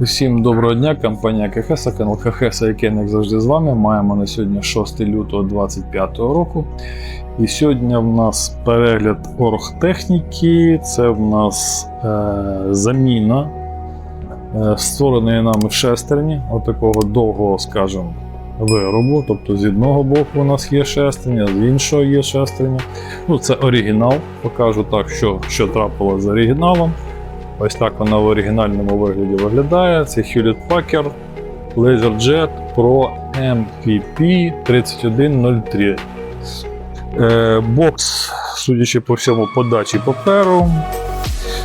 Усім доброго дня, компанія КХС, канал КХС, який як завжди з вами. Маємо на сьогодні 6 лютого 2025 року. І сьогодні в нас перегляд оргтехніки. Це в нас е, заміна е, створеної нами шестерні, отакого довгого, скажімо, виробу. Тобто з одного боку у нас є шестерня, з іншого є шестерня. Ну, це оригінал. Покажу так, що, що трапило з оригіналом. Ось так вона в оригінальному вигляді виглядає. Це Hewlett Packard LaserJet Pro MPP 3103. Е, бокс, судячи по всьому, подачі паперу.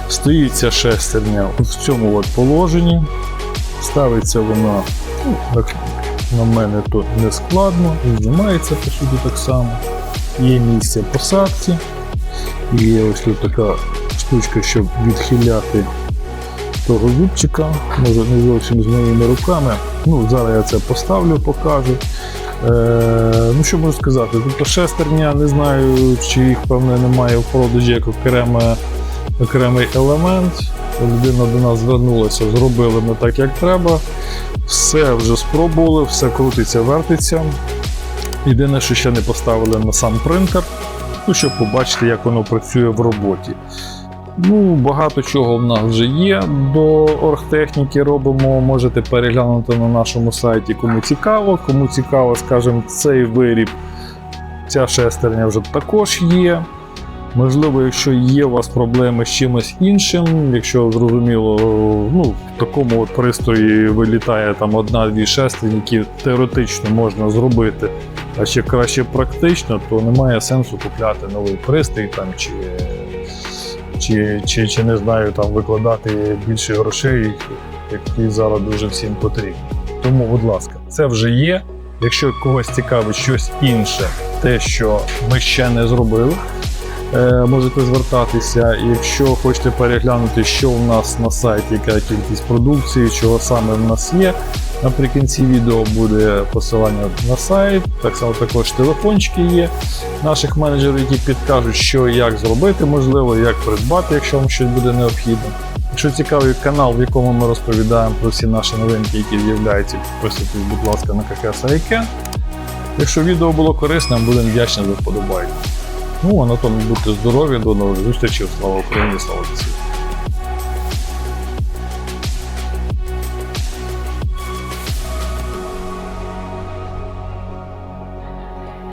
Стоїть ця шестерня в цьому от положенні. Ставиться вона, ну, як на мене тут не складно, знімається по суті так само. Є місце посадки. Є ось така штучка, щоб відхиляти того зубчика, може не зовсім з моїми руками. Ну, зараз я це поставлю, покажу. Е, ну, що можу сказати? Тобто шестерня, не знаю, чи їх певне немає в продажі як окреме, окремий елемент. Людина до нас звернулася, зробили ми так, як треба. Все вже спробували, все крутиться, вертиться. Єдине, що ще не поставили на сам принтер, ну, щоб побачити, як воно працює в роботі. Ну, багато чого в нас вже є до оргтехніки робимо. Можете переглянути на нашому сайті, кому цікаво. Кому цікаво, скажімо, цей виріб, ця шестерня вже також є. Можливо, якщо є у вас проблеми з чимось іншим, якщо зрозуміло, ну, в такому от пристрої вилітає там одна-дві шестерні, які теоретично можна зробити, а ще краще практично, то немає сенсу купляти новий пристрій там чи чи, чи, чи не знаю, там викладати більше грошей, які зараз дуже всім потрібні. Тому, будь ласка, це вже є. Якщо когось цікавить щось інше, те, що ми ще не зробили, можете звертатися. І якщо хочете переглянути, що в нас на сайті, яка кількість продукції, чого саме в нас є. Наприкінці відео буде посилання на сайт, так само також телефончики є наших менеджерів, які підкажуть, що і як зробити, можливо, як придбати, якщо вам щось буде необхідно. Якщо цікавий канал, в якому ми розповідаємо про всі наші новинки, які з'являються, підписуйтесь, будь ласка, на ККС Айкен. Якщо відео було корисним, будемо вдячні за вподобайку. Ну а на тому будьте здорові, до нових зустрічей, слава Україні, слава ЗСУ!